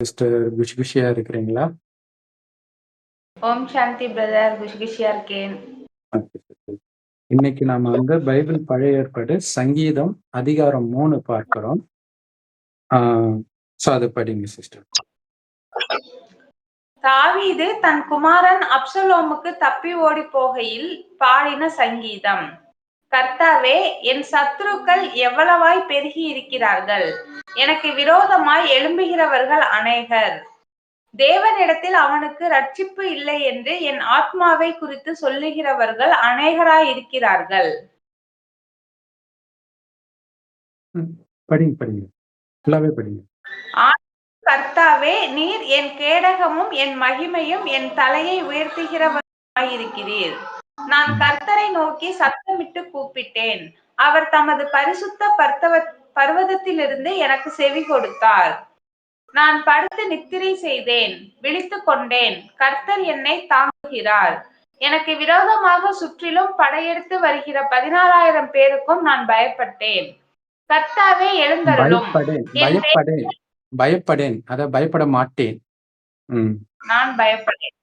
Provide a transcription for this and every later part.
Sister குஷி குஷியா இருக்கிறீங்களா? ஓம் சாந்தி பிரதர். குஷி குஷியா இருக்கேன். இன்னைக்கு நாம வந்து பைபிள் பழைய ஏற்பாடு சங்கீதம் அதிகாரம் 3 பார்க்கிறோம். சோ அத படிங்க சிஸ்டர். தாவீது தன் குமாரன் அப்சலோமுக்கு தப்பி ஓடி போகையில் பாடின சங்கீதம். கர்த்தாவே என் சத்துருக்கள் எவ்வளவாய் பெருகி இருக்கிறார்கள். எனக்கு விரோதமாய் எழும்புகிறவர்கள் அநேகர். தேவனிடத்தில் அவனுக்கு ரட்சிப்பு இல்லை என்று என் ஆத்மாவை குறித்து சொல்லுகிறவர்கள். படிங்க, படிங்க. ஃபுல்லாவே படிங்க. கர்த்தாவே நீர் என் கேடகமும் என் மகிமையும் என் தலையை உயர்த்துகிறவராயிருக்கிறீர். நான் கர்த்தரை நோக்கி சத்தமிட்டு கூப்பிட்டேன். அவர் தமது பரிசுத்த பர்த்தவ பர்வதத்திலிருந்து எனக்கு செவி கொடுத்தார். நான் படுத்து நித்திரை செய்தேன். விழித்துக் கொண்டேன். கர்த்தர் என்னை தாங்குகிறார். எனக்கு விரோதமாக சுற்றிலும் படையெடுத்து வருகிற பதினாலாயிரம் பேருக்கும் நான் பயப்பட்டேன். கர்த்தாவே எழுந்தருளும். பயப்படேன், பயப்படேன். அத பயப்பட மாட்டேன். நான் பயப்படேன்.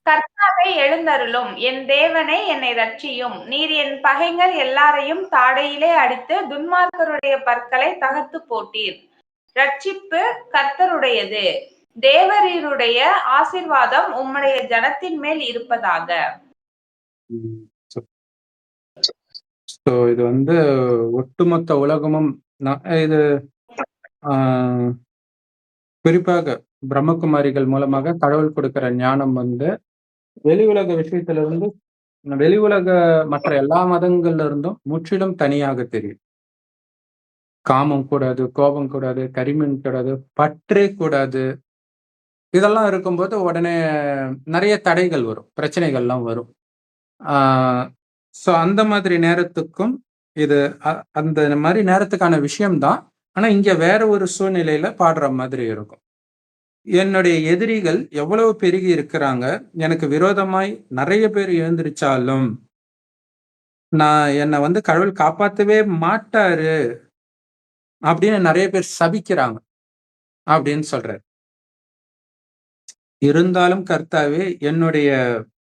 ம். கர்த்தாவே எழுந்தருளும். என் தேவனே என்னை ரட்சியும். நீர் என் பகைஞர் எல்லாரையும் தாடையிலே அடித்து துன்மார்க்கருடைய பற்களை தகர்த்துப் போட்டீர். ரட்சிப்பு கர்த்தருடையது. தேவரீருடைய ஆசீர்வாதம் உம்முடைய ஜனத்தின் மேல் இருப்பதாக. சோ இது வந்து ஒட்டுமொத்த உலகமும் இது குறிப்பாக பிரம்மகுமாரிகள் மூலமாக கடவுள் கொடுக்கிற ஞானம் வந்து வெளி உலக விஷயத்துல இருந்து வெளி உலக மற்ற எல்லா மதங்கள்ல இருந்தும் முற்றிலும் தனியாக தெரியும். காமம் கூடாது, கோபம் கூடாது, கரிமீன் கூடாது, பற்றே கூடாது. இதெல்லாம் இருக்கும்போது உடனே நிறைய தடைகள் வரும். பிரச்சனைகள்லாம் வரும். ஸோ சோ அந்த மாதிரி நேரத்துக்கும் இது அ அந்த மாதிரி நேரத்துக்கான விஷயம் தான். ஆனா இங்க வேற ஒரு சூழ்நிலையில பாடுற மாதிரி இருக்கும். என்னுடைய எதிரிகள் எவ்வளவு பெருகி இருக்கிறாங்க. எனக்கு விரோதமாய் நிறைய பேர் எழுந்திரிச்சாலும் நான் என்னை வந்து கடவுள் காப்பாத்தவே மாட்டாரு. அப்படின்னு நிறைய பேர் சபிக்கிறாங்க. அப்படின்னு சொல்றாரு. இருந்தாலும் கர்த்தாவே என்னுடைய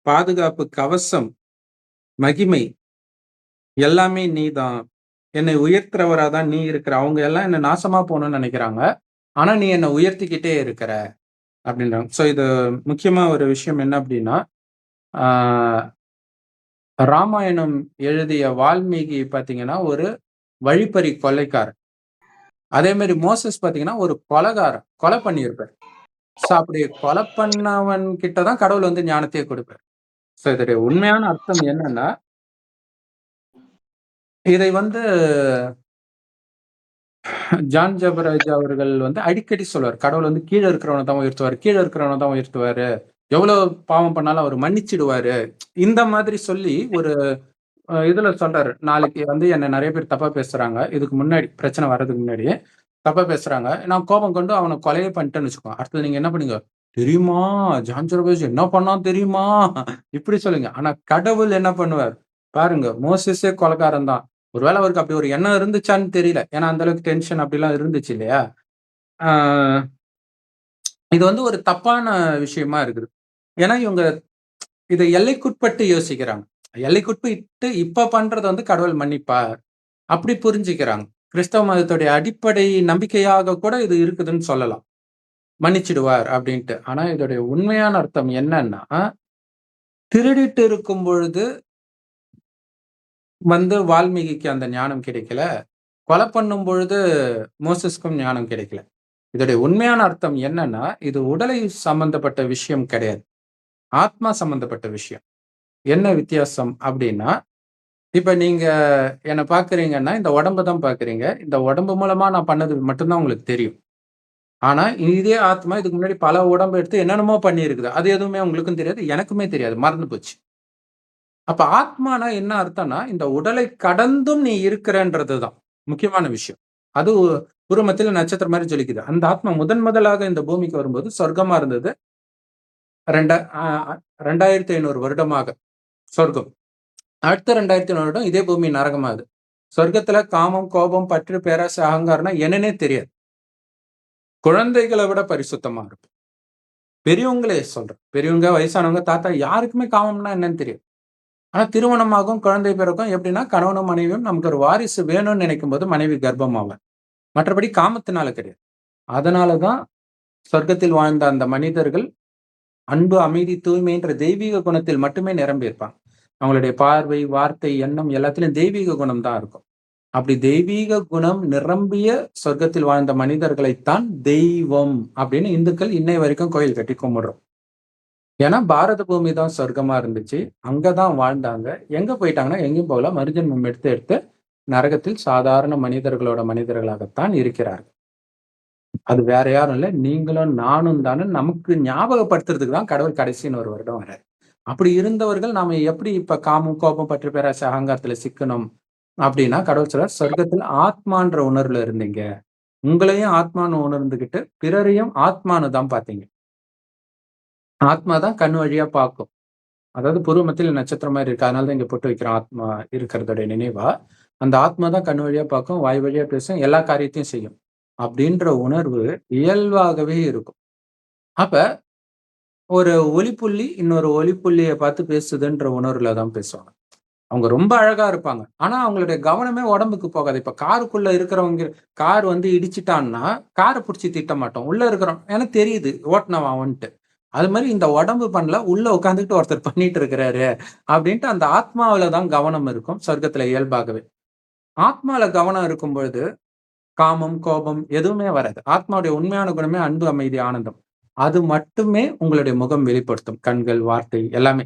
பாதுகாப்பு கவசம், மகிமை எல்லாமே நீ தான் என்னை உயர்த்துறவரா தான் நீ இருக்கிற. அவங்க எல்லாம் என்னை நாசமா போகணும்னு நினைக்கிறாங்க ஆனால் நீ என்னை உயர்த்திக்கிட்டே இருக்கிற. அப்படின்றாங்க. ஸோ இது முக்கியமா ஒரு விஷயம் என்ன அப்படின்னா, ஆ ராமாயணம் எழுதிய வால்மீகி பார்த்தீங்கன்னா, ஒரு வழிப்பறி கொலைக்காரன் அதே மாதிரி மோசஸ் பார்த்தீங்கன்னா, ஒரு கொலகாரன் கொலை பண்ணியிருப்பார். ஸோ அப்படி கொலை பண்ணவன் கிட்ட தான் கடவுள் வந்து ஞானத்தையே கொடுப்பார். ஸோ இதோடைய உண்மையான அர்த்தம் என்னன்னா இதை வந்து ஜான் ஜபராஜ் அவர்கள் வந்து அடிக்கடி சொல்லுவார். கடவுள் வந்து கீழே இருக்கிறவன தான் உயர்த்துவார் கீழே இருக்கிறவன தான் உயர்த்துவாரு. எவ்வளவு பாவம் பண்ணாலும் அவர் மன்னிச்சிடுவாரு. இந்த மாதிரி சொல்லி ஒரு இதுல சொல்றாரு. நாளைக்கு வந்து என்ன நிறைய பேர் தப்பா பேசுறாங்க. இதுக்கு முன்னாடி பிரச்சனை வர்றதுக்கு முன்னாடியே தப்பா பேசுறாங்க. நான் கோபம் கொண்டு அவனை கொலையே பண்ணிட்டேன்னு வச்சுக்கோங்க. அடுத்தது நீங்க என்ன பண்ணுங்க தெரியுமா? ஜான் ஜபராஜ் என்ன பண்ணா தெரியுமா? இப்படி சொல்லுங்க. ஆனா கடவுள் என்ன பண்ணுவார்? பாருங்க மோசஸே கொலைக்காரன் தான். ஒருவேளை அவருக்கு அப்படி ஒரு எண்ணம் இருந்துச்சான்னு தெரியல. ஏன்னா அந்த அளவுக்கு டென்ஷன் அப்படிலாம் இருந்துச்சு இல்லையா? இது வந்து ஒரு தப்பான விஷயமா இருக்குது. ஏன்னா இவங்க இதை எல்லைக்குட்பட்டு யோசிக்கிறாங்க. எல்லைக்குட்பட்டு இப்ப பண்றது வந்து கடவுள் மன்னிப்பார். அப்படி புரிஞ்சுக்கிறாங்க. கிறிஸ்தவ மதத்துடைய அடிப்படை நம்பிக்கையாக கூட இது இருக்குதுன்னு சொல்லலாம். மன்னிச்சிடுவார் அப்படின்ட்டு. ஆனா இதோடைய உண்மையான அர்த்தம் என்னன்னா, திருடிட்டு இருக்கும் பொழுது வந்து வால்மீகிக்கு அந்த ஞானம் கிடைக்கல. கொலை பண்ணும் பொழுது மோசஸ்க்கும் ஞானம் கிடைக்கல. இதோடைய உண்மையான அர்த்தம் என்னன்னா, இது உடலை சம்பந்தப்பட்ட விஷயம் கிடையாது. ஆத்மா சம்பந்தப்பட்ட விஷயம். என்ன வித்தியாசம் அப்படின்னா, இப்ப நீங்க என்னை பாக்குறீங்கன்னா இந்த உடம்பு தான் பாக்குறீங்க இந்த உடம்பு மூலமா நான் பண்ணது மட்டும்தான் உங்களுக்கு தெரியும். ஆனா இதே ஆத்மா இதுக்கு முன்னாடி பல உடம்பு எடுத்து என்னென்னமோ பண்ணியிருக்குது. அது எதுவுமே உங்களுக்கும் தெரியாது. எனக்குமே தெரியாது. மறந்து போச்சு. அப்ப ஆத்மானா என்ன அர்த்தம்னா, இந்த உடலை கடந்தும் நீ இருக்கிறன்றது தான். முக்கியமான விஷயம். அது உருமத்தில் நட்சத்திரம் மாதிரி ஜொலிக்குது. அந்த ஆத்மா முதன் முதலாக இந்த பூமிக்கு வரும்போது சொர்க்கமா இருந்தது. ரெண்டா ரெண்டாயிரத்தி ஐநூறு வருடமாக சொர்க்கம். அடுத்த 2500 வருடம் இதே பூமி நரகமாகுது. சொர்க்கத்துல காமம், கோபம், பற்று, பேராசை, அகங்காரம்னா என்னன்னே தெரியாது. குழந்தைகளை விட பரிசுத்தமா இருப்போம் பெரியவங்களே சொல்றேன் பெரியவங்க வயசானவங்க தாத்தா யாருக்குமே காமம்னா என்னன்னு தெரியாது ஆனால் திருமணமாகும் குழந்தை பிறக்கும் எப்படின்னா கணவனும் மனைவியும் நமக்கு ஒரு வாரிசு வேணும்னு நினைக்கும் போது மனைவி கர்ப்பமாவார் மற்றபடி காமத்தினால கிடையாது. அதனாலதான் சொர்க்கத்தில் வாழ்ந்த அந்த மனிதர்கள் அன்பு அமைதி தூய்மைன்ற தெய்வீக குணத்தில் மட்டுமே நிரம்பியிருப்பாங்க அவங்களுடைய பார்வை வார்த்தை எண்ணம் எல்லாத்துலயும் தெய்வீக குணம் தான் இருக்கும். அப்படி தெய்வீக குணம் நிரம்பிய சொர்க்கத்தில் வாழ்ந்த மனிதர்களைத்தான் தெய்வம் அப்படின்னு இந்துக்கள் இன்னை வரைக்கும் கோயில் கட்டி கும்பிடுறோம். ஏன்னா பாரத பூமி தான் சொர்க்கமா இருந்துச்சு. அங்கதான் வாழ்ந்தாங்க. எங்க போயிட்டாங்கன்னா எங்கேயும் போகல. மறுஜன்மம் எடுத்து எடுத்து நரகத்தில் சாதாரண மனிதர்களோட மனிதர்களாகத்தான் இருக்கிறார்கள். அது வேற யாரும் இல்லை. நீங்களும் நானும் தானே நமக்கு ஞாபகப்படுத்துறதுக்கு தான் கடவுள் கடைசின்னு ஒரு வருடம் வர்றாரு. அப்படி இருந்தவர்கள் நாம எப்படி இப்ப காமம் கோபம் பற்றி பேராச அகங்காரத்துல சிக்கணும் அப்படின்னா கடவுள் சொல்றார் சொர்க்கத்தில் ஆத்மான்ற உணர்வுல இருந்தீங்க. உங்களையும் ஆத்மான்னு உணர்ந்துகிட்டு பிறரையும் ஆத்மானு தான் பார்த்தீங்க. ஆத்மா தான் கண் வழியா பார்க்கும். அதாவது பூர்வமத்தில் நட்சத்திரம் மாதிரி இருக்கு. அதனால தான் இங்க போட்டு வைக்கிறோம் ஆத்மா இருக்கிறதோட நினைவா. அந்த ஆத்மா தான் கண் வழியா பார்க்கும் வாய் வழியா பேசும் எல்லா காரியத்தையும் செய்யும். அப்படின்ற உணர்வு இயல்பாகவே இருக்கும். அப்ப ஒரு ஒலிப்புள்ளி இன்னொரு ஒலிப்புள்ளியை பார்த்து பேசுதுன்ற உணர்வுல தான் பேசுவாங்க. அவங்க ரொம்ப அழகா இருப்பாங்க. ஆனா அவங்களுடைய கவனமே உடம்புக்கு போகாது. இப்ப காருக்குள்ள இருக்கிறவங்க கார் வந்து இடிச்சிட்டான்னா காரை பிடிச்சி திட்ட மாட்டோம். உள்ள இருக்கிறோம். ஏன்னா தெரியுது ஓட்டினவன் அவன்ட்டு. அது மாதிரி இந்த உடம்பு பண்ணல உள்ள உட்காந்துக்கிட்டு ஒருத்தர் பண்ணிட்டு இருக்கிறாரு அப்படின்ட்டு அந்த ஆத்மாவில தான் கவனம் இருக்கும் சொர்க்கத்துல இயல்பாகவே. ஆத்மாவில கவனம் இருக்கும் பொழுது காமம் கோபம் எதுவுமே வராது. ஆத்மாவுடைய உண்மையான குணமே அன்பு அமைதி ஆனந்தம். அது மட்டுமே உங்களுடைய முகம் வெளிப்படுத்தும். கண்கள் வார்த்தை எல்லாமே.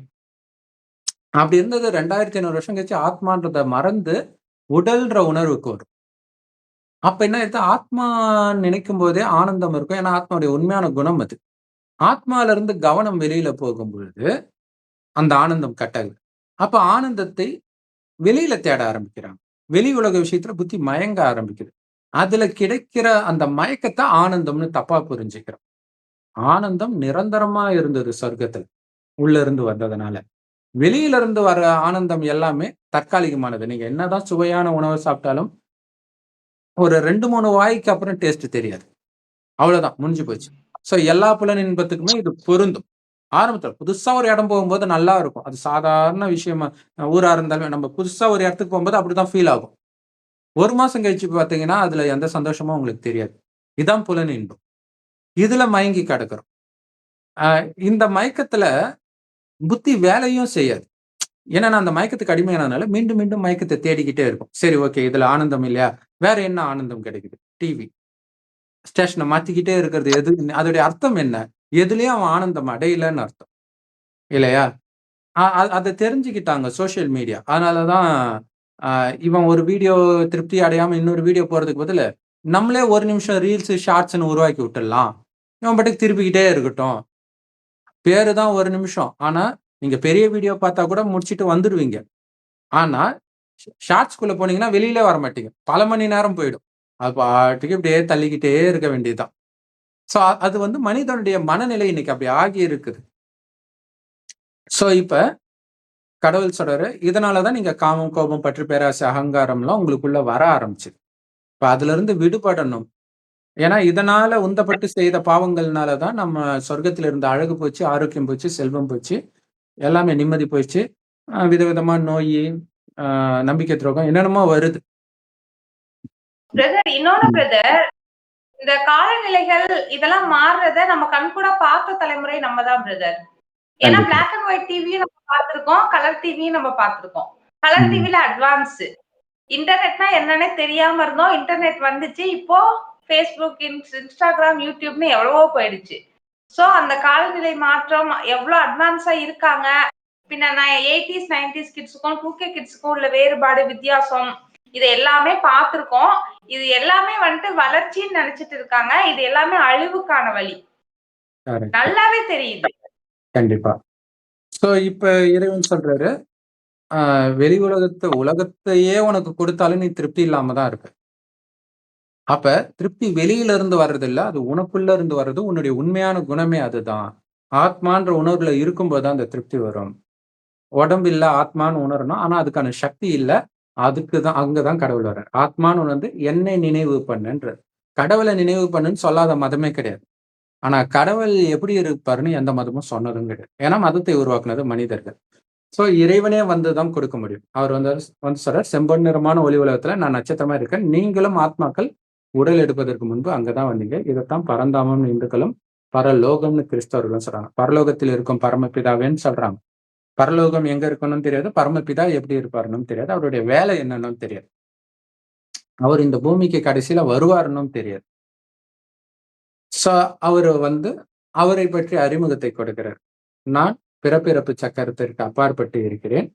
அப்படி இருந்தது ரெண்டாயிரத்தி ஐநூறு வருஷம் கழிச்சு ஆத்மான்றத மறந்து உடல்ன்ற உணர்வுக்கு வரும். அப்ப என்ன எடுத்து ஆத்மா நினைக்கும் போதே ஆனந்தம் இருக்கும். ஏன்னா ஆத்மாவுடைய உண்மையான குணம் அது. ஆத்மால இருந்து கவனம் வெளியில போகும் பொழுது அந்த ஆனந்தம் கட்டாகுது. அப்ப ஆனந்தத்தை வெளியில தேட ஆரம்பிக்கிறாங்க. வெளி உலக விஷயத்துல புத்தி மயங்க ஆரம்பிக்குது. அதுல கிடைக்கிற அந்த மயக்கத்தை ஆனந்தம்னு தப்பா புரிஞ்சுக்கிறோம். ஆனந்தம் நிரந்தரமா இருந்தது சொர்க்கத்துல. உள்ள இருந்து வந்ததுனால. வெளியில இருந்து வர ஆனந்தம் எல்லாமே தற்காலிகமானது. நீங்க என்னதான் சுவையான உணவை சாப்பிட்டாலும் ஒரு ரெண்டு மூணு வாய்க்கு அப்புறம் டேஸ்ட் தெரியாது. அவ்வளவுதான் முடிஞ்சு போச்சு. ஸோ எல்லா புலன் இன்பத்துக்குமே இது பொருந்தும். ஆரம்பத்தில் புதுசா ஒரு இடம் போகும்போது நல்லா இருக்கும். அது சாதாரண விஷயமா ஊரா இருந்தாலுமே நம்ம புதுசா ஒரு இடத்துக்கு போகும்போது அப்படிதான் ஃபீல் ஆகும். ஒரு மாசம் கழிச்சு பார்த்தீங்கன்னா அதுல எந்த சந்தோஷமும் உங்களுக்கு தெரியாது. இதான் புலன் இன்பம். இதுல மயங்கி கிடக்குறோம். ஆஹ் இந்த மயக்கத்துல புத்தி வேலையும் செய்யாது. ஏன்னா நான் அந்த மயக்கத்துக்கு அடிமையானதுனால மீண்டும் மீண்டும் மயக்கத்தை தேடிக்கிட்டே இருக்கும். சரி ஓகே இதுல ஆனந்தம் இல்லையா? வேற என்ன ஆனந்தம் கிடைக்குது? டிவி ஸ்டேஷனை மாத்திக்கிட்டே இருக்கிறது எது அதோடைய அர்த்தம் என்ன? எதுலயும் அவன் ஆனந்தம் அடையலன்னு அர்த்தம். இல்லையா? அதை தெரிஞ்சுக்கிட்டாங்க சோசியல் மீடியா அதனாலதான் இவன் ஒரு வீடியோ திருப்தி அடையாம இன்னொரு வீடியோ போறதுக்கு பதில் நம்மளே ஒரு நிமிஷம் ரீல்ஸ் ஷார்ட்ஸ்னு உருவாக்கி விட்டுடலாம். இவன் பாட்டுக்கு திருப்பிக்கிட்டே இருக்கட்டும். பேரு தான் ஒரு நிமிஷம். ஆனா நீங்க பெரிய வீடியோ பார்த்தா கூட முடிச்சுட்டு வந்துடுவீங்க ஆனா ஷார்ட்ஸ்குள்ள போனீங்கன்னா வெளியிலே வர மாட்டீங்க பல மணி நேரம் போயிடும். அது பாட்டுக்கு இப்படியே தள்ளிக்கிட்டே இருக்க வேண்டியதுதான். ஸோ அது வந்து மனிதனுடைய மனநிலை இன்னைக்கு அப்படி ஆகி இருக்குது. ஸோ இப்போ கடவுள் சொல்றாரு இதனாலதான் நீங்க காமம் கோபம் பற்றி பேராசை அகங்காரம்லாம் உங்களுக்குள்ள வர ஆரம்பிச்சு இப்போ அதுல இருந்து விடுபடணும். ஏன்னா இதனால உந்தப்பட்டு செய்த பாவங்கள்னால தான் நம்ம சொர்க்கத்துல இருந்த அழகு போச்சு ஆரோக்கியம் போச்சு செல்வம் போச்சு எல்லாமே நிம்மதி போயிடுச்சு. விதவிதமா நோய் நம்பிக்கை துரோகம் என்னென்னமோ வருது. பிரதர் இன்னொன்னு பிரதர் இந்த காலநிலைகள் இதெல்லாம் மாறுறத நம்ம கண் கூட பார்த்த தலைமுறை நம்ம தான் பிரதர் ஏன்னா பிளாக் அண்ட் ஒயிட் டிவியும் நம்ம பார்த்திருக்கோம் கலர் டிவியும் நம்ம பார்த்திருக்கோம். கலர் டிவில அட்வான்ஸ் இன்டர்நெட்னா என்னன்னே தெரியாம இருந்தோம் இன்டர்நெட் வந்துச்சு. இப்போ ஃபேஸ்புக் இன்ஸ்டாகிராம் யூடியூப்னு எவ்வளவோ போயிடுச்சு. ஸோ அந்த காலநிலை மாற்றம் எவ்வளோ அட்வான்ஸா இருக்காங்க? பின்ன நான் எயிட்டிஸ் நைன்டிஸ் கிட்ஸுக்கும் டூ கே கிட்ஸுக்கும் உள்ள வேறுபாடு வித்தியாசம். இது எல்லாமே பார்த்துருக்கோம். இது எல்லாமே வந்துட்டு வளர்ச்சின்னு நினைச்சிட்டு இருக்காங்க. இது எல்லாமே அழிவுக்கான வழி. நல்லாவே தெரியுது. கண்டிப்பா. சோ இப்ப இறைவன் சொல்றாரு வெளி உலகத்தை உலகத்தையே உனக்கு கொடுத்தாலும் நீ திருப்தி இல்லாம தான் இருக்க. அப்ப திருப்தி வெளியில இருந்து வர்றது இல்ல அது உனக்குள்ள இருந்து வர்றது உன்னுடைய உண்மையான குணமே அதுதான். ஆத்மான்ற உணர்வுல இருக்கும்போது தான் அந்த திருப்தி வரும். உடம்பு இல்ல ஆத்மான்னு உணரணும். ஆனா அதுக்கான சக்தி இல்ல அதுக்கு தான் அங்கதான் கடவுள் வர்றார் ஆத்மான்னு வந்து என்னை நினைவு பண்ணுன்றது கடவுளை நினைவு பண்ணுன்னு சொல்லாத மதமே கிடையாது. ஆனா கடவுள் எப்படி இருப்பாருன்னு எந்த மதமும் சொன்னதும் கிடையாது. ஏன்னா மதத்தை உருவாக்குனது மனிதர்கள். சோ இறைவனே வந்து தான் கொடுக்க முடியும். அவர் வந்து வந்து சொல்றார், "செம்பொன் நிறமான ஒளி உலகத்தில் நான் நட்சத்திரமா இருக்கேன். நீங்களும் ஆத்மாக்கள் உடல் எடுப்பதற்கு முன்பு அங்கே தான் வந்தீங்க. இதைத்தான் பரந்தாமம்னு இந்துக்களும், பரலோகம்னு கிறிஸ்தவர்களும் சொல்றாங்க. பரலோகத்தில் இருக்கும் பரமபிதாவேன்னு சொல்றாங்க. பரலோகம் எங்க இருக்கணும்னு தெரியாது. பரமபிதா எப்படி இருப்பாருன்னும் தெரியாது. அவருடைய வேலை என்னன்னும் தெரியாது. அவர் இந்த பூமிக்கு கடைசியில வருவாருன்னு தெரியாது. சோ அவரு வந்து அவரை பற்றி அறிமுகத்தை கொடுக்கிறார். நான் பிறப்பிறப்பு சக்கரத்திற்கு அப்பாற்பட்டு இருக்கிறேன்.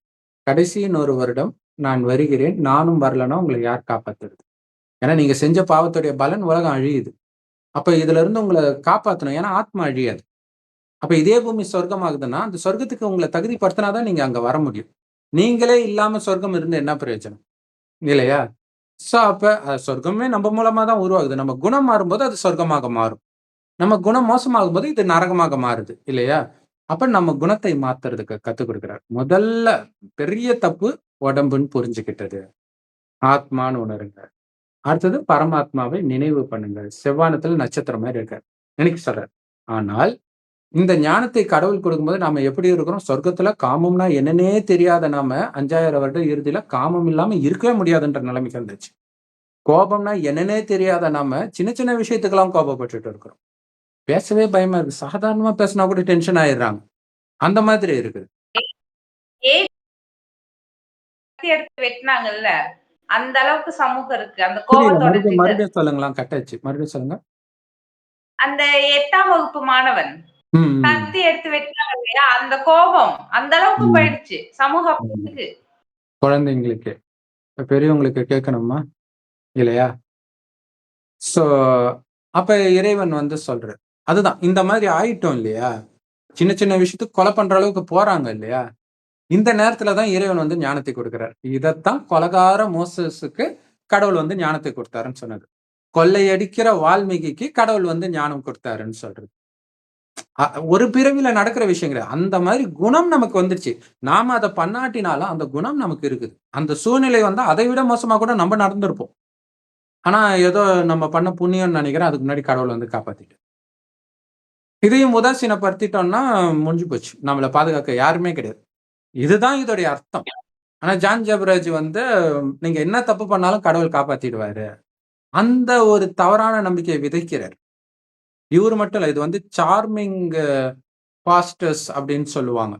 கடைசியின் ஒரு வருடம் நான் வருகிறேன். நானும் வரலன்னா உங்களை யார் காப்பாத்துறது? ஏன்னா நீங்க செஞ்ச பாவத்துடைய பலன் உலகம் அழியுது. அப்ப இதுல இருந்து உங்கள காப்பாத்தணும். ஏன்னா ஆத்மா அழியாது. அப்ப இதே பூமி சொர்க்கமாகுதுன்னா, அந்த சொர்க்கத்துக்கு உங்களை தகுதிப்படுத்தினா தான் நீங்க அங்க வர முடியும். நீங்களே இல்லாம சொர்க்கம் இருந்து என்ன பிரயோஜனம்? இல்லையா? சோ அப்ப சொர்க்கமே நம்ம மூலமா தான் உருவாகுது. நம்ம குணம் மாறும்போது அது சொர்க்கமாக மாறும். நம்ம குணம் மோசமாகும் போது இது நரகமாக மாறுது. இல்லையா? அப்ப நம்ம குணத்தை மாத்துறதுக்கு கற்றுக் கொடுக்குறார் முதல்ல பெரிய தப்பு உடம்புன்னு புரிஞ்சுக்கிட்டது ஆத்மான்னு உணருங்க. அடுத்தது பரமாத்மாவை நினைவு பண்ணுங்க. செவ்வானத்துல நட்சத்திரம் மாதிரி இருக்காரு. நினைக்க சொல்றார். ஆனால் இந்த ஞானத்தை கடவுள் கொடுக்கும்போது நாம எப்படி இருக்கிறோம்? சொர்க்கத்துல காமம்னா என்னன்னே தெரியாத நாம 5000 வருட இறுதியில காமம் இல்லாம இருக்கவே முடியாதுன்ற நிலைமைக்கு வந்துச்சு. கோபம்னா என்னன்னே தெரியாத நாம சின்ன சின்ன விஷயத்துக்கெல்லாம் கோபப்பட்டுட்டு இருக்கிறோம். பேசவே பயமா இருக்கு. சாதாரணமா பேசினா கூட டென்ஷன் ஆயிடுறாங்க. அந்த மாதிரி இருக்குது. வெட்டுனாங்கல்ல. அந்த அளவுக்கு சமூகம் இருக்கு. அந்த. கோபத்தோட மறுபடியும் ட்ரிகர். மறுபடியும் சொல்லுங்களேன். கட் ஆயிடுச்சு. மறுபடியும் சொல்லுங்க. அந்த 8ஆம் வகுப்பு மாணவன். கத்தி எடுத்து வெட்டுனாங்க இல்லையா? அந்த கோபம் அந்த அளவுக்கு. போயிடுச்சு. இருக்கு. குழந்தைங்களுக்கு. பெரியவங்களுக்கு கேட்கணுமா? இல்லையா? சோ அப்ப இறைவன் வந்து சொல்றார். அதுதான் இந்த மாதிரி ஆயிட்டோம் இல்லையா? சின்ன சின்ன விஷயத்துக்கு கொலை பண்ற அளவுக்கு போறாங்க இல்லையா? இந்த நேரத்துல தான் இறைவன் வந்து ஞானத்தை கொடுக்கிறார். இதத்தான் கொலைகார மோசேசுக்கு கடவுள் வந்து ஞானத்தை கொடுத்தாருன்னு சொன்னது. கொள்ளையடிக்கிற வால்மீகிக்கு கடவுள் வந்து ஞானம் கொடுத்தாருன்னு சொல்றது. ஒரு பிறவியில நடக்கிற விஷயம் கிடையாது. அந்த மாதிரி குணம் நமக்கு வந்துருச்சு. நாம அதை பண்ணாட்டினாலும் அந்த குணம் நமக்கு இருக்குது. அந்த சூழ்நிலை வந்தா அதை விட மோசமா கூட நம்ம நடந்திருப்போம். ஆனா ஏதோ நம்ம பண்ண புண்ணியம்னு நினைக்கிறேன். அதுக்கு முன்னாடி கடவுள் வந்து காப்பாத்திட்டு இதையும் உதாசீனப்படுத்திட்டோம்னா முடிஞ்சு போச்சு. நம்மள பாதுகாக்க யாருமே கிடையாது. இதுதான் இதோடைய அர்த்தம். ஆனா ஜான் ஜபராஜ் வந்து நீங்க என்ன தப்பு பண்ணாலும் கடவுள் காப்பாத்திடுவாரு. அந்த ஒரு தவறான நம்பிக்கையை விதைக்கிறார். இவரு மட்டும் இல்ல. இது வந்து சார்மிங் பாஸ்டர்ஸ் அப்படின்னு சொல்லுவாங்க.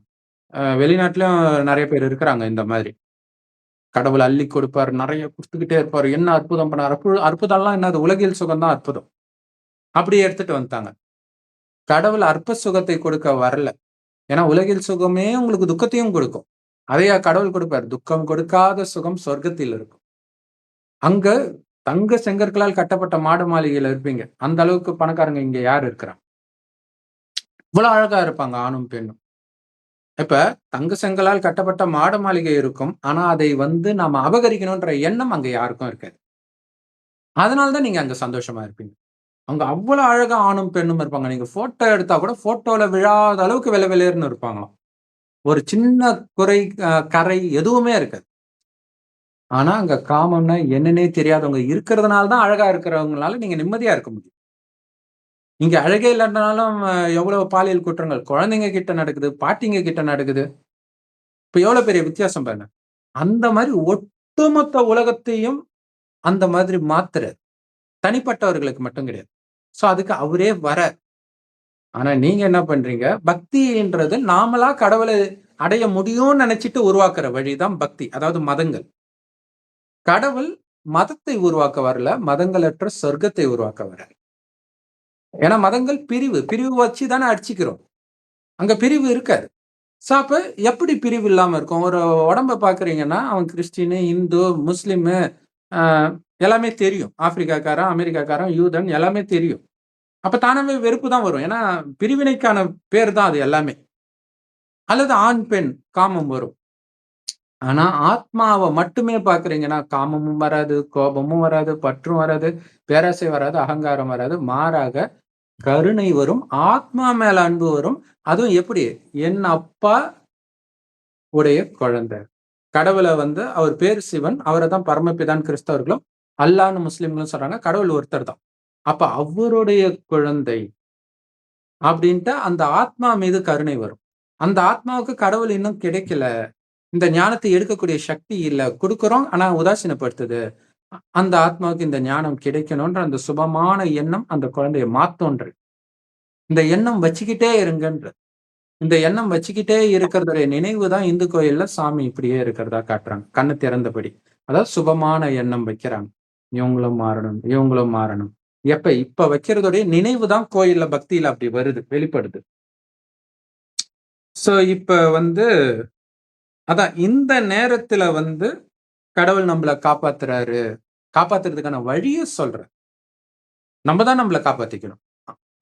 வெளிநாட்டிலும் நிறைய பேர் இருக்கிறாங்க இந்த மாதிரி. கடவுள் அள்ளி கொடுப்பார். நிறைய கொடுத்துக்கிட்டே இருப்பார் என்ன அற்புதம் பண்ணார் அற்பு அற்புதம்லாம் என்னது உலகியல் சுகம்தான் அற்புதம். அப்படி எடுத்துட்டு வந்துட்டாங்க. கடவுள் அற்ப சுகத்தை கொடுக்க வரல. ஏன்னா உலகில் சுகமே உங்களுக்கு துக்கத்தையும் கொடுக்கும். அதையா கடவுள் கொடுப்பார். துக்கம் கொடுக்காத சுகம் சொர்க்கத்தில் இருக்கும். அங்க தங்க செங்கற்களால் கட்டப்பட்ட மாடு மாளிகையில இருப்பீங்க. அந்த அளவுக்கு பணக்காரங்க இங்க யார் இருக்கிறா? இவ்வளவு அழகா இருப்பாங்க ஆணும், பெண்ணும். இப்ப தங்க செங்கலால் கட்டப்பட்ட மாட மாளிகை இருக்கும். ஆனா அதை வந்து நாம அபகரிக்கணும்ன்ற எண்ணம் அங்க யாருக்கும் இருக்காது. அதனால தான் நீங்க அங்க சந்தோஷமா இருப்பீங்க. அவங்க அவ்வளவு அழகா ஆணும், பெண்ணும் இருப்பாங்க. நீங்க போட்டோ எடுத்தா கூட போட்டோல விழாத அளவுக்கு வெள்ள விலையர்னு இருப்பாங்களாம். ஒரு சின்ன குறை கரை எதுவுமே இருக்காது. ஆனா அங்க காமம்னா என்னன்னே தெரியாதவங்க இருக்கிறதுனால தான் அழகா இருக்கிறவங்களால நீங்க நிம்மதியா இருக்க முடியும். இங்க அழகே இல்லன்னாலும் எவ்வளவு பாலியல் குற்றங்கள் குழந்தைங்க கிட்ட நடக்குது, பாட்டிங்க கிட்ட நடக்குது. இப்ப எவ்வளவு பெரிய வித்தியாசம் பாருங்க. அந்த மாதிரி ஒட்டுமொத்த உலகத்தையும் அந்த மாதிரி மாத்துறார். தனிப்பட்டவர்களுக்கு மட்டும் கிடையாது. ஸோ அதுக்கு அவரே வர ஆனா நீங்க என்ன பண்றீங்க? பக்தின்றது நாமளா கடவுளை அடைய முடியும்னு நினைச்சிட்டு உருவாக்குற வழிதான் பக்தி. அதாவது மதங்கள். கடவுள் மதத்தை உருவாக்க வரல. மதங்களற்ற சொர்க்கத்தை உருவாக்க வரார். ஏன்னா மதங்கள் பிரிவு. பிரிவு வச்சு தானே அடிச்சுக்கிறோம். அங்க பிரிவு இருக்காது. ஸோ அப்ப எப்படி பிரிவு இல்லாம இருக்கும்? ஒரு உடம்ப பார்க்குறீங்கன்னா, அவன் கிறிஸ்டினு, இந்து, முஸ்லீமு எல்லாமே தெரியும். ஆப்பிரிக்காக்காரன், அமெரிக்காக்காரன், யூதன் எல்லாமே தெரியும். அப்ப தானவே வெறுப்பு தான் வரும். ஏன்னா பிரிவினைக்கான பேர் தான் அது எல்லாமே. அல்லது ஆண், பெண் காமம் வரும். ஆனா ஆத்மாவ மட்டுமே பாக்குறீங்கன்னா காமமும் வராது, கோபமும் வராது, பற்றும் வராது, பேராசை வராது, அகங்காரம் வராது. மாறாக கருணை வரும். ஆத்மா மேல அன்பு வரும். அதுவும் எப்படி? என் அப்பா உடைய குழந்தை. கடவுளை வந்து அவர் பேர் சிவன். அவரை தான் பரமபிதான் கிறிஸ்தவர்களும், அல்லான்னு முஸ்லிம்களும் சொல்றாங்க. கடவுள் ஒருத்தர் தான். அப்ப அவருடைய குழந்தை அப்படின்ட்டு அந்த ஆத்மா மீது கருணை வரும் அந்த ஆத்மாவுக்கு கடவுள் இன்னும் கிடைக்கல இந்த ஞானத்தை எடுக்கக்கூடிய சக்தி இல்ல கொடுக்குறோம் ஆனா உதாசீனப்படுத்துது. அந்த ஆத்மாவுக்கு இந்த ஞானம் கிடைக்கணும்ன்ற அந்த சுபமான எண்ணம் அந்த குழந்தைய மாத்தோன்று. இந்த எண்ணம் வச்சுக்கிட்டே இருங்கன்ற. இந்த எண்ணம் வச்சுக்கிட்டே இருக்கிறதுடைய நினைவு தான் இந்து கோயில்ல சாமி இப்படியே இருக்கிறதா காட்டுறாங்க. கண்ணு திறந்தபடி. அதாவது சுபமான எண்ணம் வைக்கிறாங்க. இவங்களும் மாறணும் இவங்களும் மாறணும். எப்ப? இப்ப வைக்கிறதுடைய நினைவு தான் கோயில்ல பக்தியில அப்படி வருது வெளிப்படுது. சோ இப்ப வந்து அதான் இந்த நேரத்துல வந்து கடவுள் நம்மளை காப்பாத்துறாரு. காப்பாத்துறதுக்கான வழிய சொல்ற நம்ம தான் நம்மளை காப்பாத்திக்கணும்.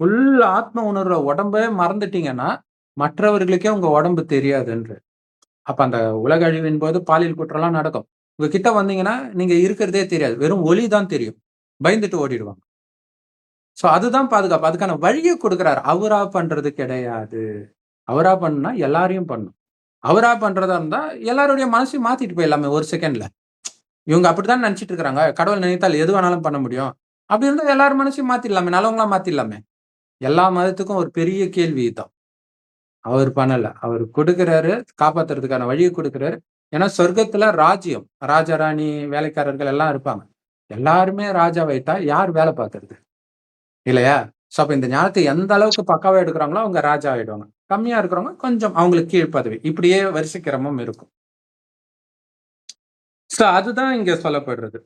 ஃபுல் ஆத்ம உணர்வு உடம்பே மறந்துட்டீங்கன்னா மற்றவர்களுக்கே உங்க உடம்பு தெரியாதுன்ற. அப்ப அந்த உலக அழிவின் போது பாலியல் குற்றம்லாம் நடக்கும். உங்க கிட்ட வந்தீங்கன்னா நீங்க இருக்கிறதே தெரியாது. வெறும் ஒளி தான் தெரியும். பயந்துட்டு ஓடிடுவாங்க. ஸோ அதுதான் பாதுகாப்பு. அதுக்கான வழியை கொடுக்குறாரு. அவரா பண்றது கிடையாது. அவரா பண்ணா எல்லாரையும் பண்ணும். அவரா பண்றதா இருந்தால் எல்லாருடைய மனசையும் மாத்திட்டு போயிடலாமே ஒரு செகண்ட்ல இவங்க அப்படித்தான் நினச்சிட்டு இருக்கிறாங்க கடவுள் நினைத்தால் எது வேணாலும் பண்ண முடியும். அப்படி இருந்தால் எல்லாரும் மனசையும் மாற்றிடலாமே நல்லவங்களா மாற்றிடலாமே எல்லா மதத்துக்கும் ஒரு பெரிய கேள்வி தான் அவர் பண்ணல. அவர் கொடுக்குறாரு காப்பாத்துறதுக்கான வழியை கொடுக்குறாரு. ஏன்னா சொர்க்கத்துல ராஜ்யம் ராஜராணி வேலைக்காரர்கள் எல்லாம் இருப்பாங்க. எல்லாருமே ராஜா வைத்தா யார் வேலை பார்க்கறது? இல்லையா? ஸோ அப்போ இந்த ஞானத்தை எந்த அளவுக்கு பக்காவாக எடுக்கிறாங்களோ அவங்க ராஜா ஆயிடுவாங்க. கம்மியா இருக்கிறவங்க கொஞ்சம் அவங்களுக்கு கீழ் பதவி. இப்படியே வரிசைக்கிரமம் இருக்கும். சோ அதுதான் இங்க சொல்லப்படுறது.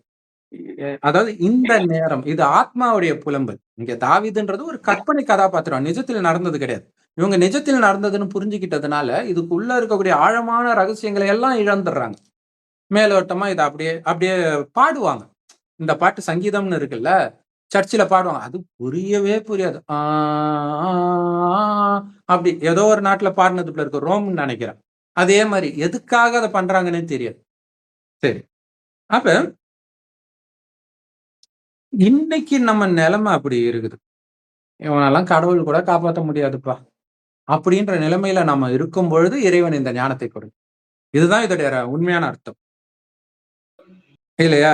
அதாவது இந்த நேரம் இது ஆத்மாவுடைய புலம்பல் இங்க தாவிதுன்றது ஒரு கற்பனை கதாபாத்திரம். நிஜத்தில் நடந்தது கிடையாது. இவங்க நிஜத்தில் நடந்ததுன்னு புரிஞ்சுக்கிட்டதுனால இதுக்குள்ள இருக்கக்கூடிய ஆழமான ரகசியங்களை எல்லாம் இழந்துடுறாங்க. மேலோட்டமா இதை அப்படியே அப்படியே பாடுவாங்க. இந்த பாட்டு சங்கீதம்னு இருக்குல்ல சர்ச்சில் பாடுவாங்க. அது புரியவே புரியாது. ஆ, அப்படி ஏதோ ஒரு நாட்டுல பாடினதுல இருக்கு ரோம்னு நினைக்கிறேன். அதே மாதிரி எதுக்காக அதை பண்றாங்கன்னே தெரியாது. சரி. அப்ப இன்னைக்கு நம்ம நிலைமை அப்படி இருக்குது. இவனெல்லாம் கடவுள் கூட காப்பாற்ற முடியாதுப்பா. அப்படின்ற நிலைமையில நம்ம இருக்கும் பொழுது இறைவன் இந்த ஞானத்தை கொடுக்கும். இதுதான் இதோடைய உண்மையான அர்த்தம். இல்லையா?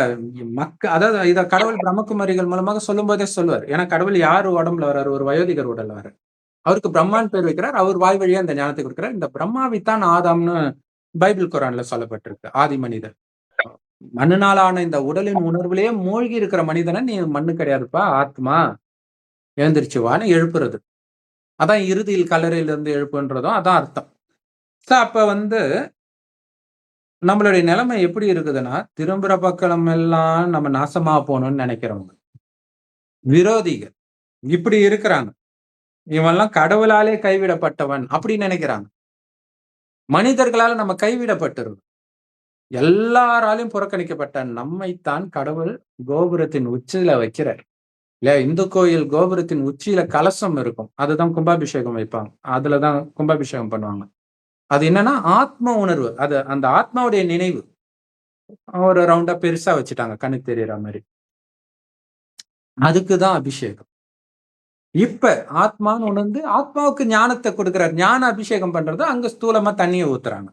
மக்க அதாவது இத கடவுள் பிரம்மகுமாரிகள் மூலமாக சொல்லும் போதே சொல்லுவார் ஏன்னா கடவுள் யார் உடம்புல வர்றாரு? ஒரு வயோதிகர் உடல்ல வர்றாரு. அவருக்கு பிரம்மான் பேர் வைக்கிறார். அவர் வாய் வழியா இந்த ஞானத்தை கொடுக்கிறார். இந்த பிரம்மாவித்தான் ஆதாம்னு பைபிள் குரான்ல சொல்லப்பட்டிருக்கு. ஆதி மனிதர். மண்ணினாலான இந்த உடலின் உணர்விலேயே மூழ்கி இருக்கிற மனிதனை நீ மண்ணு கிடையாதுப்பா ஆத்மா. எழுந்திருச்சுவான்னு எழுப்புறது. அதான் இறுதியில் கல்லறையிலிருந்து எழுப்புன்றதும் அதான் அர்த்தம். So, அப்ப வந்து நம்மளுடைய நிலைமை எப்படி இருக்குதுன்னா திரும்புற பக்கம் எல்லாம் நம்ம நாசமா போகணும்னு நினைக்கிறவங்க. விரோதிகள். இப்படி இருக்கிறாங்க. இவன்லாம் கடவுளாலே கைவிடப்பட்டவன் அப்படின்னு நினைக்கிறாங்க. மனிதர்களால நம்ம கைவிடப்பட்டிருக்கோம் எல்லாராலையும் புறக்கணிக்கப்பட்ட நம்மைத்தான் கடவுள் கோபுரத்தின் உச்சியில வைக்கிறார். இல்லையா? இந்து கோயில் கோபுரத்தின் உச்சியில கலசம் இருக்கும். அதுதான் கும்பாபிஷேகம் வைப்பாங்க. அதுலதான் கும்பாபிஷேகம் பண்ணுவாங்க. அது என்னன்னா ஆத்ம உணர்வு. அது அந்த ஆத்மாவுடைய நினைவு. ஒரு ரவுண்டா பெருசா வச்சுட்டாங்க. கண்ணு தெரியற மாதிரி. அதுக்குதான் அபிஷேகம். இப்ப ஆத்மான்னு உணர்ந்து ஆத்மாவுக்கு ஞானத்தை கொடுக்கிறார். ஞான அபிஷேகம் பண்றது அங்க ஸ்தூலமா தண்ணியை ஊத்துறாங்க.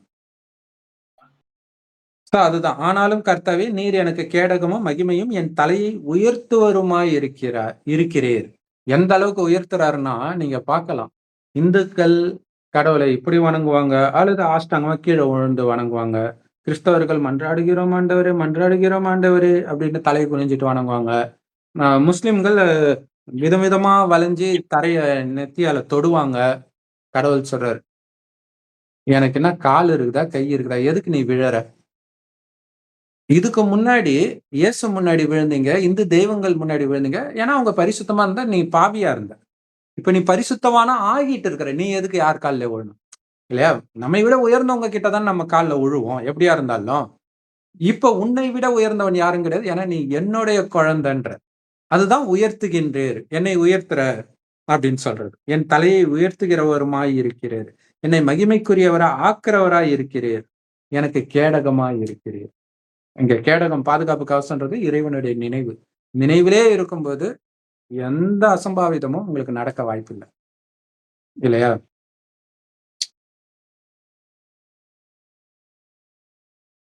அதுதான். ஆனாலும் கர்த்தாவே நீர் எனக்கு கேடகமும் மகிமையும் என் தலையை உயர்த்துவருமாய் இருக்கிறார் இருக்கிறீர். எந்த அளவுக்கு உயர்த்துறாருன்னா நீங்க பார்க்கலாம். இந்துக்கள் கடவுளை இப்படி வணங்குவாங்க அல்லது ஆஷ்டாங்கமா கீழே விழுந்து வணங்குவாங்க. கிறிஸ்தவர்கள் மன்றாடுகிறோம் ஆண்டவரே மன்றாடுகிறோம் ஆண்டவரே அப்படின்னு தலை குனிஞ்சிட்டு வணங்குவாங்க. முஸ்லிம்கள் விதவிதமா வளைஞ்சு தரைய நெத்தியால தொடுவாங்க கடவுள் சொல்றாரு. எனக்கு என்ன கால் இருக்குதா கை இருக்குதா எதுக்கு நீ விழற? இதுக்கு முன்னாடி இயேசு முன்னாடி விழுந்தீங்க இந்து தெய்வங்கள் முன்னாடி விழுந்தீங்க ஏன்னா அவங்க பரிசுத்தமா இருந்தா நீ பாவியா இருந்த. இப்ப நீ பரிசுத்தமான ஆகிட்டு இருக்கிற நீ எதுக்கு யார் காலில் விழணும்? இல்லையா? நம்மை விட உயர்ந்தவங்க கிட்ட தான் நம்ம காலில் விழுவோம் எப்படியா இருந்தாலும். இப்ப உன்னை விட உயர்ந்தவன் யாரும் கிடையாது ஏன்னா நீ என்னுடைய குழந்தைன்ற. அதுதான் உயர்த்துகின்றீர். என்னை உயர்த்துற அப்படின்னு சொல்றது. என் தலையை உயர்த்துகிறவருமாய் இருக்கிறீர். என்னை மகிமைக்குரியவரா ஆக்குறவராய் இருக்கிறீர். எனக்கு கேடகமாய் இருக்கிறீர். இங்க கேடகம் பாதுகாப்பு கவசம்ன்றது இறைவனுடைய நினைவு. நினைவிலே இருக்கும்போது எந்த அசம்பாவிதமும் உங்களுக்கு நடக்க வாய்ப்பில்லை. இல்லையா?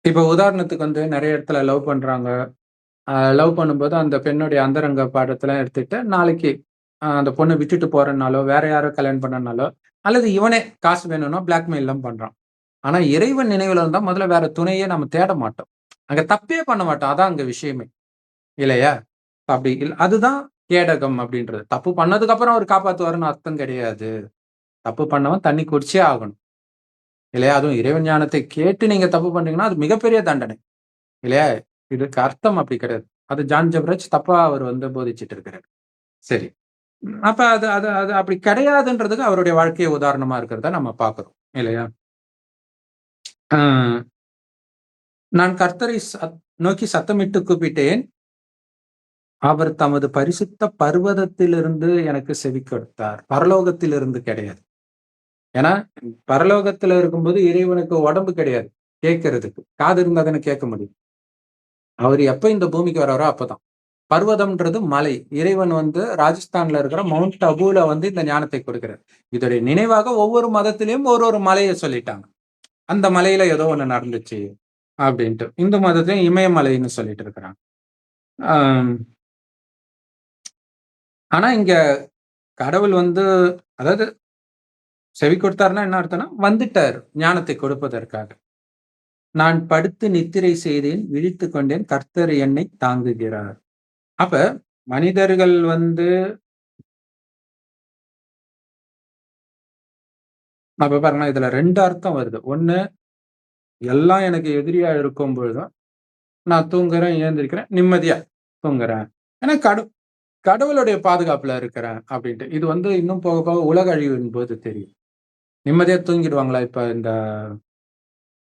இப்ப உதாரணத்துக்கு வந்து நிறைய இடத்துல லவ் பண்றாங்க. லவ் பண்ணும்போது அந்த பெண்ணுடைய அந்தரங்க பாடத்தெல்லாம் எடுத்துட்டு நாளைக்கு அந்த பொண்ணை விட்டுட்டு போறேன்னாலோ வேற யாரோ கல்யாணம் பண்ணனாலோ அல்லது இவனே காசு வேணும்னா பிளாக்மெயில்லாம் பண்றான். ஆனா இறைவன் நினைவுல இருந்தா முதல்ல வேற துணையே நம்ம தேட மாட்டோம். அங்க தப்பே பண்ண மாட்டோம். அதான் அங்க விஷயமே. இல்லையா? அப்படி இல்ல அதுதான் கேடகம் அப்படின்றது. தப்பு பண்ணதுக்கு அப்புறம் அவர் காப்பாத்துவாருன்னு அர்த்தம் கிடையாது. தப்பு பண்ணவன் தண்ணி குடிச்சே ஆகணும். இல்லையா? அதுவும் இறைவன் ஞானத்தை கேட்டு நீங்க தப்பு பண்றீங்கன்னா அது மிகப்பெரிய தண்டனை. இல்லையா? இதுக்கு அர்த்தம் அப்படி கிடையாது. அது ஜான் ஜப்ராஜ் தப்பா அவர் வந்து போதிச்சிட்டு இருக்கிறார். சரி. அப்ப அது அது அது அப்படி கிடையாதுன்றதுக்கு அவருடைய வாழ்க்கைய உதாரணமா இருக்கிறத நம்ம பார்க்கிறோம். இல்லையா? ஆஹ் நான் கர்த்தரை சத்- நோக்கி சத்தமிட்டு கூப்பிட்டேன். அவர் தமது பரிசுத்த பர்வதத்திலிருந்து எனக்கு செவி கொடுத்தார். பரலோகத்திலிருந்து கிடையாது. ஏன்னா பரலோகத்துல இருக்கும்போது இறைவனுக்கு உடம்பு கிடையாது. கேட்கறதுக்கு. காது இருந்தா தானே கேட்க முடியும். அவர் எப்ப இந்த பூமிக்கு வராரோ அப்பதான். பர்வதம்ன்றது மலை. இறைவன் வந்து ராஜஸ்தான்ல இருக்கிற மவுண்ட் அபுல வந்து இந்த ஞானத்தை கொடுக்கிறார். இதோடைய நினைவாக ஒவ்வொரு மதத்திலையும் ஒரு ஒரு மலையை சொல்லிட்டாங்க. அந்த மலையில ஏதோ ஒண்ணு நடந்துச்சு அப்படின்ட்டு. இந்து மதத்திலையும் இமயமலைன்னு சொல்லிட்டு இருக்கிறாங்க. ஆஹ் ஆனா இங்க கடவுள் வந்து அதாவது செவி கொடுத்தாருன்னா என்ன அர்த்தம்னா வந்துட்டார். ஞானத்தை கொடுப்பதற்காக. நான் படுத்து நித்திரை செய்தேன் விழித்து கொண்டேன் கர்த்தர் என்னை தாங்குகிறார். அப்ப மனிதர்கள் வந்து அப்ப பாருங்க இதுல ரெண்டு அர்த்தம் வருது. ஒண்ணு எல்லாம் எனக்கு எதிரியா இருக்கும் பொழுதும் நான் தூங்குறேன் ஏந்திருக்கிறேன் நிம்மதியா தூங்குறேன். ஏன்னா கடு கடவுளுடைய பாதுகாப்புல இருக்கிறேன் அப்படின்ட்டு. இது வந்து இன்னும் போக போக உலக அழிவின் போது தெரியும். நிம்மதியா தூங்கிடுவாங்களா இப்ப இந்த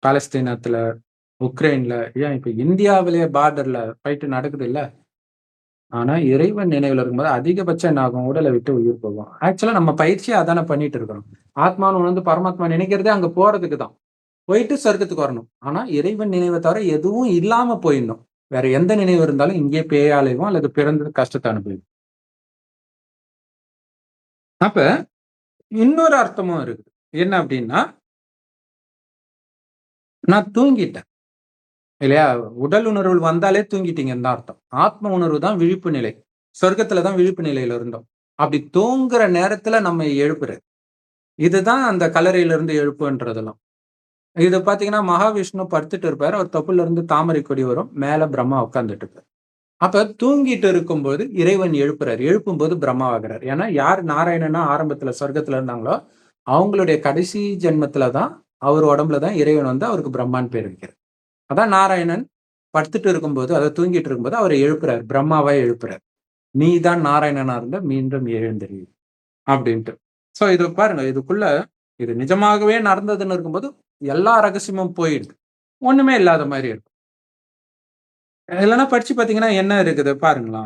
பாலஸ்தீனத்துல உக்ரைன்ல ஏன் இப்ப இந்தியாவிலேயே பார்டர்ல ஃபைட்டு நடக்குது இல்ல ஆனா இறைவன் நினைவுல இருக்கும்போது அதிகபட்சம் என்ன ஆகும்? உடலை விட்டு உயிர் போகும். ஆக்சுவலா நம்ம பயிற்சியை அதானே பண்ணிட்டு இருக்கிறோம். ஆத்மான்னு உணர்ந்து பரமாத்மா நினைக்கிறதே அங்க போறதுக்கு தான். போயிட்டு சொர்க்கத்துக்கு வரணும். ஆனா இறைவன் நினைவை தவிர எதுவும் இல்லாம போயிடணும். வேற எந்த நினைவு இருந்தாலும் இங்கே பேயாலையும் அல்லது பிறந்தது கஷ்டத்தை அனுபவிக்கும். அப்ப இன்னொரு அர்த்தமும் இருக்குது. என்ன அப்படின்னா நான் தூங்கிட்டேன். இல்லையா? உடல் உணர்வு வந்தாலே தூங்கிட்டீங்கன்னு தான் அர்த்தம். ஆத்ம உணர்வு தான் விழிப்பு நிலை. சொர்க்கத்துல தான் விழிப்பு நிலையில இருந்தோம். அப்படி தூங்குற நேரத்துல நம்ம எழுப்புறது. இதுதான் அந்த கல்லறையில இருந்து எழுப்புன்றதெல்லாம். இது பாத்தீங்கன்னா மகாவிஷ்ணு படுத்துட்டு இருப்பாரு. அவர் தொப்புல இருந்து தாமரை கொடி வரும். மேல பிரம்மா உட்காந்துட்டு இருப்பாரு. அப்ப தூங்கிட்டு இருக்கும்போது இறைவன் எழுப்புறாரு. எழுப்பும்போது பிரம்மாவாகிறார் ஏன்னா யார் நாராயணனா ஆரம்பத்துல சொர்க்கத்துல இருந்தாங்களோ அவங்களுடைய கடைசி ஜென்மத்துல தான் அவர் உடம்புல தான் இறைவன் வந்து அவருக்கு பிரம்மான்னு பேர் வைக்கிறார். அதான் நாராயணன் படுத்துட்டு இருக்கும்போது அதை தூங்கிட்டு இருக்கும்போது அவரை எழுப்புறார். பிரம்மாவை எழுப்புறார். நீ தான் நாராயணனா இருந்த மீண்டும் எழுந்தறிவு அப்படின்ட்டு. சோ இது பாருங்க இதுக்குள்ள இது நிஜமாகவே நடந்ததுன்னு இருக்கும்போது எல்லா ரகசியமும் போயிடுது. ஒண்ணுமே இல்லாத மாதிரி இருக்கும். இல்லைன்னா படிச்சு பாத்தீங்கன்னா என்ன இருக்குது பாருங்களா?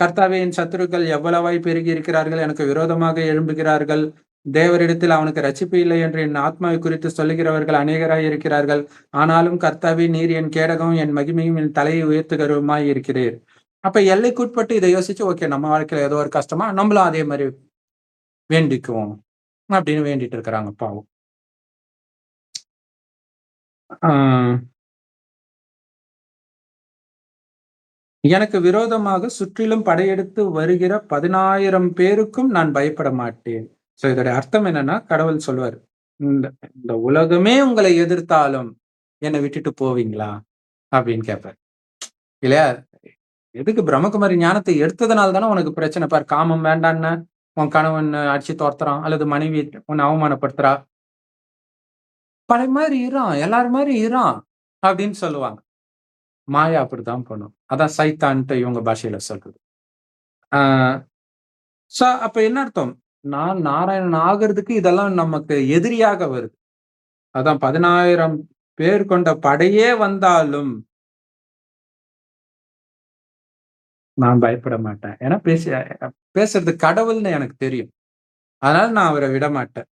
கர்த்தாவே என் சத்துருக்கள் எவ்வளவாய் பெருகி இருக்கிறார்கள் எனக்கு விரோதமாக எழும்புகிறார்கள். தேவரிடத்தில் அவனுக்கு ரட்சிப்பு இல்லை என்று என் ஆத்மாவை குறித்து சொல்லுகிறவர்கள் அநேகராய் இருக்கிறார்கள். ஆனாலும் கர்த்தாவி நீர் என் கேடகம் என் மகிமையும் என் தலையை உயர்த்துகிறவுமாய் இருக்கிறீர். அப்ப எல்லைக்குட்பட்டு இதை யோசிச்சு ஓகே நம்ம வாழ்க்கையில ஏதோ ஒரு கஷ்டமா நம்மளும் அதே மாதிரி வேண்டிக்குவோம் அப்படின்னு வேண்டிட்டு இருக்கிறாங்க பாவம். ஆஹ் எனக்கு விரோதமாக சுற்றிலும் படையெடுத்து வருகிற பதினாயிரம் பேருக்கும் நான் பயப்பட மாட்டேன். சோ இதோட அர்த்தம் என்னன்னா கடவுள் சொல்வார் இந்த இந்த உலகமே உங்களை எதிர்த்தாலும் என்னை விட்டுட்டு போவீங்களா? அப்படின்னு கேட்பார் இல்லையா? எதுக்கு பிரம்மகுமாரி ஞானத்தை எடுத்ததுனால தானே உனக்கு பிரச்சனை? பார் காமம் வேண்டான்னு உன் கணவன் அடிச்சு துரத்துறான் அல்லது மனைவி உன்னை அவமானப்படுத்துறா. பழைய மாதிரி இறான் எல்லாரும் மாதிரி இறான் அப்படின்னு சொல்லுவாங்க. மாயா அப்படிதான் பண்ணும். அதான் சைத்தான்ட்டு இவங்க பாஷையில சொல்றது. ஆஹ் சோ அப்ப என்ன அர்த்தம்? நான் நாராயணன் ஆகிறதுக்கு இதெல்லாம் நமக்கு எதிரியாக வருது. அதான் பதினாயிரம் பேர் கொண்ட படையே வந்தாலும் நான் பயப்பட மாட்டேன். ஏன்னா பேச பேசுறது கடவுள்னு எனக்கு தெரியும். அதனால நான் அவரை விட மாட்டேன்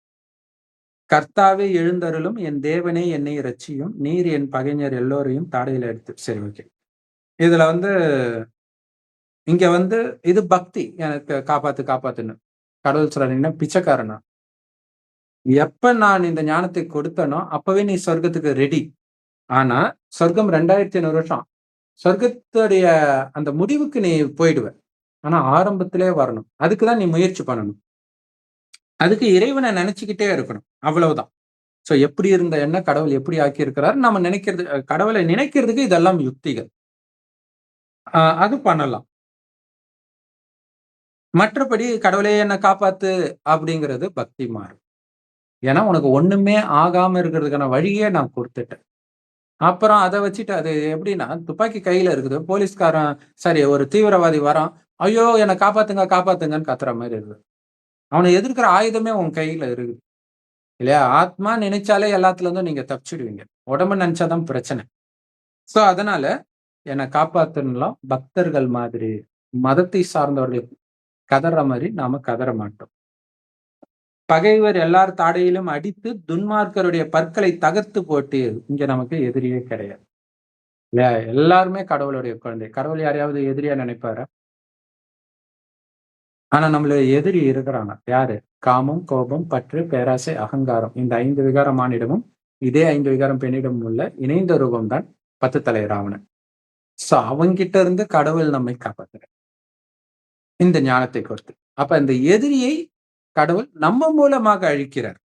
கர்த்தாவே எழுந்தருளும் என் தேவனே என்னை ரட்சியும் நீர் என் பகைஞர் எல்லோரையும் தாடையில எடுத்து சரி ஓகே. இதுல வந்து இங்க வந்து இது பக்தி. எனக்கு காப்பாத்து காப்பாத்துன்னு. கடவுள் சொல்றீங்கன்னா பிச்சைக்காரனா எப்ப நான் இந்த ஞானத்தை கொடுத்தனோ அப்பவே நீ சொர்க்கத்துக்கு ரெடி ஆனா சொர்க்கம் ரெண்டாயிரத்தி ஐநூறு வருஷம் சொர்க்கத்துடைய அந்த முடிவுக்கு நீ போயிடுவ. ஆனா ஆரம்பத்திலே வரணும். அதுக்குதான் நீ முயற்சி பண்ணணும். அதுக்கு இறைவனை நினைச்சுக்கிட்டே இருக்கணும். அவ்வளவுதான். சோ எப்படி இருந்த என்ன கடவுள் எப்படி ஆக்கியிருக்கிறாரு நம்ம நினைக்கிறது கடவுளை நினைக்கிறதுக்கு இதெல்லாம் யுக்திகள். அது பண்ணலாம். மற்றபடி கடவுளே என்னை காப்பாத்து அப்படிங்கிறது பக்தி மாறும் ஏன்னா உனக்கு ஒண்ணுமே ஆகாம இருக்கிறதுக்கான வழியே நான் கொடுத்துட்டேன் அப்புறம் அதை வச்சுட்டு அது எப்படின்னா, துப்பாக்கி கையில இருக்குது. போலீஸ்காரன் சரி ஒரு தீவிரவாதி வரான். ஐயோ! என்னை காப்பாத்துங்க, காப்பாத்துங்கன்னு கத்துற மாதிரி இருக்குது. அவனை எதிர்க்கிற ஆயுதமே உன் கையில இருக்குது. இல்லையா? ஆத்மா நினைச்சாலே எல்லாத்துல இருந்தும் நீங்க தப்பிச்சுடுவீங்க. உடம்பு நினைச்சாதான் பிரச்சனை. ஸோ அதனால என்னை காப்பாத்தணும்லாம் பக்தர்கள் மாதிரி, மதத்தை சார்ந்தவர்களை கதற மாதிரி நாம கதற மாட்டோம். பகைவர் எல்லார் தாடையிலும் அடித்து துன்மார்க்கருடைய பற்களை தகர்த்து போட்டு இங்க நமக்கு எதிரியே கிடையாது. இல்லையா? எல்லாருமே கடவுளுடைய குழந்தை. கடவுள் யாரையாவது எதிரியா நினைப்பாரா? ஆனா நம்மளுடைய எதிரி இருக்கிறாங்க. யாரு? காமம், கோபம், பற்று, பேராசை, அகங்காரம். இந்த ஐந்து விகாரம் ஆணிடமும், இதே ஐந்து விகாரம் பெண்ணிடமும் உள்ள இணைந்த ரூபம் தான் 10 தலை ராவணன். சோ அவன்கிட்ட இருந்து கடவுள் நம்மை காப்பாத்துற இந்த ஞானத்தை கொடுத்து அப்ப இந்த எதிரியை கடவுள் நம்ம மூலமாக அழிக்கிறார்.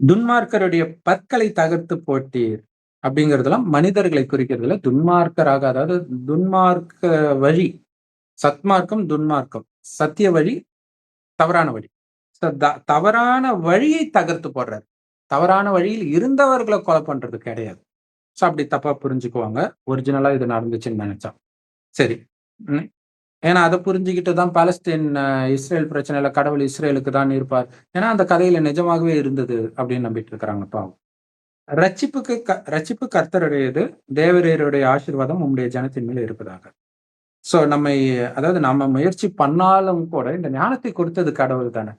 துன்மார்க்கருடைய பற்களை தகர்த்து போட்டீர். அப்படிங்கிறதெல்லாம் மனிதர்களை குறிக்கிறதுல துன்மார்க்கராக அதாவது துன்மார்க்க வழி. சத்மார்க்கம், துன்மார்க்கம். சத்திய வழி, தவறான வழி. த தவறான வழியை தகர்த்து போடுறாரு தவறான வழியில் இருந்தவர்களை கொலை பண்றது கிடையாது. சோ அப்படி தப்பா புரிஞ்சுக்குவாங்க. ஒரிஜினலா இது நடந்துச்சுன்னு நினைச்சா சரி. ஏன்னா அதை புரிஞ்சுகிட்டு தான் பாலஸ்தீன், இஸ்ரேல் பிரச்சனையில கடவுள் இஸ்ரேலுக்கு தான் இருப்பார். ஏன்னா அந்த கதையில நிஜமாகவே இருந்தது அப்படின்னு நம்பிட்டு இருக்கிறாங்க பாவம். ரட்சிப்புக்கு க ரட்சிப்பு கர்த்தருடையது. தேவரீருடைய ஆசீர்வாதம் உங்களுடைய ஜனத்தின் மேல் இருப்பதாக. சோ நம்மை அதாவது நம்ம முயற்சி பண்ணாலும் கூட இந்த ஞானத்தை கொடுத்தது கடவுள் தானே.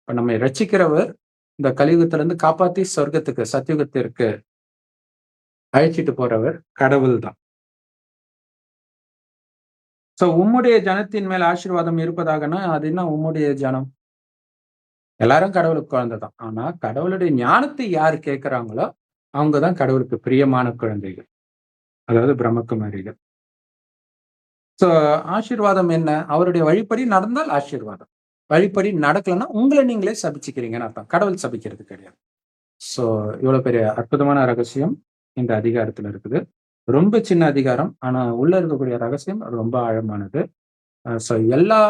இப்போ நம்மை ரட்சிக்கிறவர் இந்த கலியுகத்திலிருந்து காப்பாற்றி சொர்க்கத்துக்கு, சத்தியுகத்திற்கு அழைச்சிட்டு போறவர் கடவுள் தான். சோ உம்முடைய ஜனத்தின் மேல் ஆசீர்வாதம் இருப்பதாகன்னா, அது என்ன உம்முடைய ஜனம்? எல்லாரும் கடவுளுக்கு குழந்தைதான் ஆனா கடவுளுடைய ஞானத்தை யார் கேட்கிறாங்களோ, அவங்கதான் கடவுளுக்கு பிரியமான குழந்தைகள். அதாவது பிரம்மகுமாரிகள். சோ ஆசீர்வாதம் என்ன? அவருடைய வழிப்படி நடந்தால் ஆசீர்வாதம். வழிப்படி நடக்கலன்னா, உங்களை நீங்களே சபிச்சுக்கிறீங்கன்னு அர்த்தம். கடவுள் சபிக்கிறது கிடையாது. சோ இவ்வளவு பெரிய அற்புதமான ரகசியம் இந்த அதிகாரத்துல இருக்குது. ரொம்ப சின்ன அதிகாரம். ஆனா உள்ள இருக்கக்கூடிய ரகசியம் ரொம்ப ஆழமானது. ஸோ எல்லா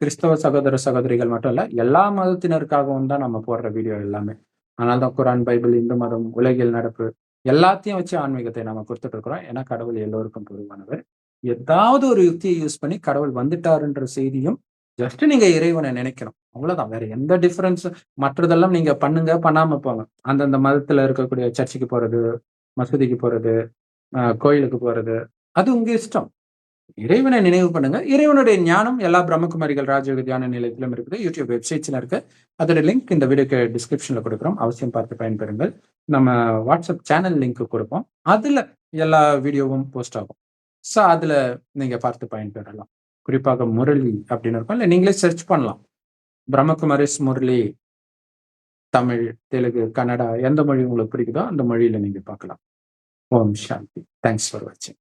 கிறிஸ்தவ சகோதர, சகோதரிகள் மட்டும் இல்லை எல்லா மதத்தினருக்காகவும் தான் நம்ம போடுற வீடியோ எல்லாமே. ஆனால் தான் குரான், பைபிள், இந்து மதம், உலகில் நடப்பு எல்லாத்தையும் வச்சு ஆன்மீகத்தை நம்ம கொடுத்துட்டு இருக்கிறோம். ஏன்னா கடவுள் எல்லோருக்கும் பொதுவானவர். ஏதாவது ஒரு யுக்தியை யூஸ் பண்ணி கடவுள் வந்துட்டாருன்ற செய்தியும் ஜஸ்ட் நீங்க இறைவனை நினைக்கணும். அவ்வளவுதான். வேற எந்த டிஃபரன்ஸ் மற்றதெல்லாம் நீங்க பண்ணுங்க, பண்ணாம போங்க. அந்தந்த மதத்துல இருக்கக்கூடிய சர்ச்சுக்கு போறது, மசூதிக்கு போறது, கோயிலுக்கு போறது, அது உங்க இஷ்டம். இறைவனை நினைவு பண்ணுங்க. இறைவனுடைய ஞானம் எல்லா பிரம்மகுமாரிகள் ராஜயோக தியான நிலையத்திலும் இருக்குது. யூடியூப் வெப்சைட்ஸ்ல இருக்கு. அதோட லிங்க் இந்த வீடியோக்கு டிஸ்கிரிப்ஷன்ல கொடுக்குறோம் அவசியம் பார்த்து பயன்பெறுங்கள். நம்ம வாட்ஸ்அப் சேனல் லிங்க் கொடுப்போம் அதுல எல்லா வீடியோவும் போஸ்ட் ஆகும். ஸோ அதுல நீங்க பார்த்து பயன்பெறலாம். குறிப்பாக முரளி அப்படின்னு இருக்கும். இல்லை நீங்களே சர்ச் பண்ணலாம். பிரம்மகுமாரிஸ் முரளி. தமிழ், தெலுங்கு, கன்னடா எந்த மொழி உங்களுக்கு பிடிக்குதோ அந்த மொழியில நீங்க பார்க்கலாம். ஓம் சாந்தி. தேங்க்ஸ் ஃபார் வாட்சிங்.